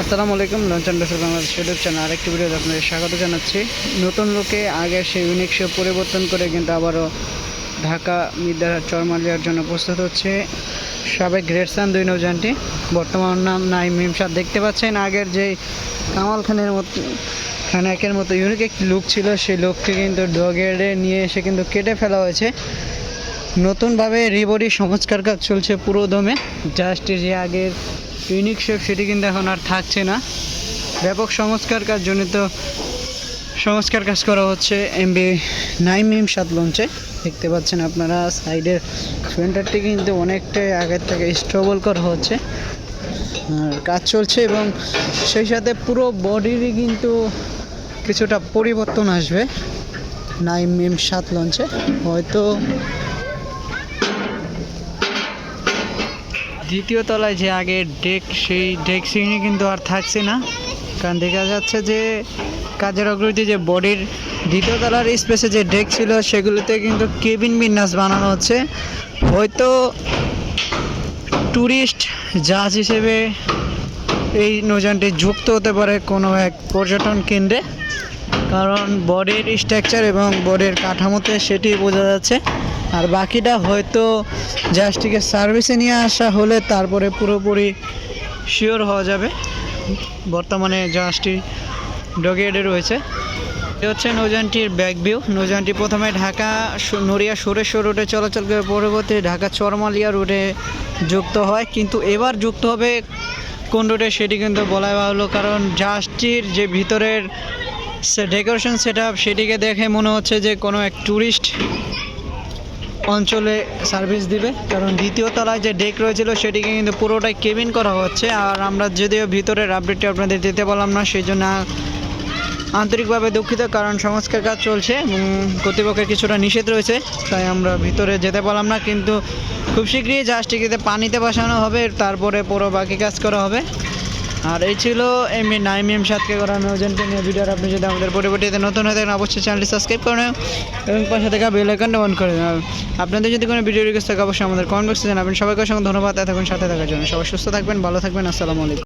আসসালামু আলাইকুম, লঞ্চন বেসর বাংলাদেশ ইউটিউব চ্যানেল আরেকটি ভিডিওতে আপনাদের স্বাগত জানাচ্ছি। নতুন লোকে আগে সেই ইউনিক শো পরিবর্তন করে কিন্তু আবারও ঢাকা মিদ্যার চরমালিয়ার জন্য প্রস্তুত হচ্ছে। সাবেক গ্রেট সান দুই নৌজানটি বর্তমান নাম নাই মিমসাদ দেখতে পাচ্ছেন আগের যে কামাল খানের মতো খান একের মতো ইউনিক একটি লুক ছিল, সেই লুককে কিন্তু ডগেরে নিয়ে এসে কিন্তু কেটে ফেলা হয়েছে। নতুনভাবে রিবডি সংস্কার কাজ চলছে পুরো দমে। জাস্ট যে আগের ইউনিক শেপ সেটি কিন্তু এখন আর থাকছে না। ব্যাপক সংস্কার কাজ জনিত সংস্কার কাজ করা হচ্ছে এমবি নাইম এম সাত লঞ্চে। দেখতে পাচ্ছেন আপনারা, সাইডের সেন্টারটি কিন্তু অনেকটাই আগের থেকে স্ট্রবল করা হচ্ছে। আর কাজ চলছে এবং সেই সাথে পুরো বডিরই কিন্তু কিছুটা পরিবর্তন আসবে নাইম এম সাত লঞ্চে। হয়তো দ্বিতীয় তলায় যে আগে ডেক, সেই ডেক শ্রেণি কিন্তু আর থাকছে না। কারণ দেখা যাচ্ছে যে কাজের অগ্রগতি যে বডির দ্বিতীয় তলার স্পেসে যে ডেক ছিল, সেগুলোতে কিন্তু কেবিন বিন্যাস বানানো হচ্ছে। হয়তো ট্যুরিস্ট জাহাজ হিসেবে এই নৌযানটি যুক্ত হতে পারে কোনো এক পর্যটন কেন্দ্রে। কারণ বডির স্ট্রাকচার এবং বডির কাঠামোতে সেটি বোঝা যাচ্ছে। আর বাকিটা হয়তো জাহাজটিকে সার্ভিসে নিয়ে আসা হলে তারপরে পুরোপুরি শিওর হওয়া যাবে। বর্তমানে জাহাজটি ডগেডে রয়েছে। এ হচ্ছে নৌযানটির ব্যাক ভিউ নৌযানটি প্রথমে ঢাকা নড়িয়া সুরেশ্বর রুটে চলাচল করে, পরবর্তী ঢাকা চরমালিয়া রুটে যুক্ত হয়। কিন্তু এবার যুক্ত হবে কোন রুটে সেটি কিন্তু বলা হলো, কারণ জাহাজটির যে ভিতরের ডেকোরেশন সেট সেটিকে দেখে মনে হচ্ছে যে কোনো এক ট্যুরিস্ট অঞ্চলে সার্ভিস দিবে। কারণ দ্বিতীয় তলায় যে ডেক রয়েছিল, সেটিকে কিন্তু পুরোটাই কেবিন করা হচ্ছে। আর আমরা যদিও ভিতরের আপডেটটি আপনাদের দিতে পারলাম না সেই জন্য আন্তরিকভাবে দুঃখিত, কারণ সংস্কার কাজ চলছে এবং কর্তৃপক্ষের কিছুটা নিষেধ রয়েছে, তাই আমরা ভিতরে যেতে পারলাম না। কিন্তু খুব শীঘ্রই জাহাজটিকে পানিতে বসানো হবে, তারপরে পুরো বাকি কাজ করা হবে। আর এই ছিল এমনি নাইম এম সাতকে করা নজনকে নিয়ে ভিডিওর আপনি যদি আমাদের পরিবর্তীতে নতুন হয়ে থাকেন, অবশ্যই চ্যানেলটি সাবস্ক্রাইব করে এবং পাশে থেকে বেল আইকনটা অন করে আপনাদের যদি কোনো ভিডিও রিকোয়েস্ট থাকে, অবশ্যই আমাদের কমেন্ট বক্সে জানাবেন। সবাইকে অসংখ্য ধন্যবাদ। এতক্ষণ সাথে থাকার জন্য সবাই সুস্থ থাকবেন, ভালো থাকবেন। আসসালামু আলাইকুম।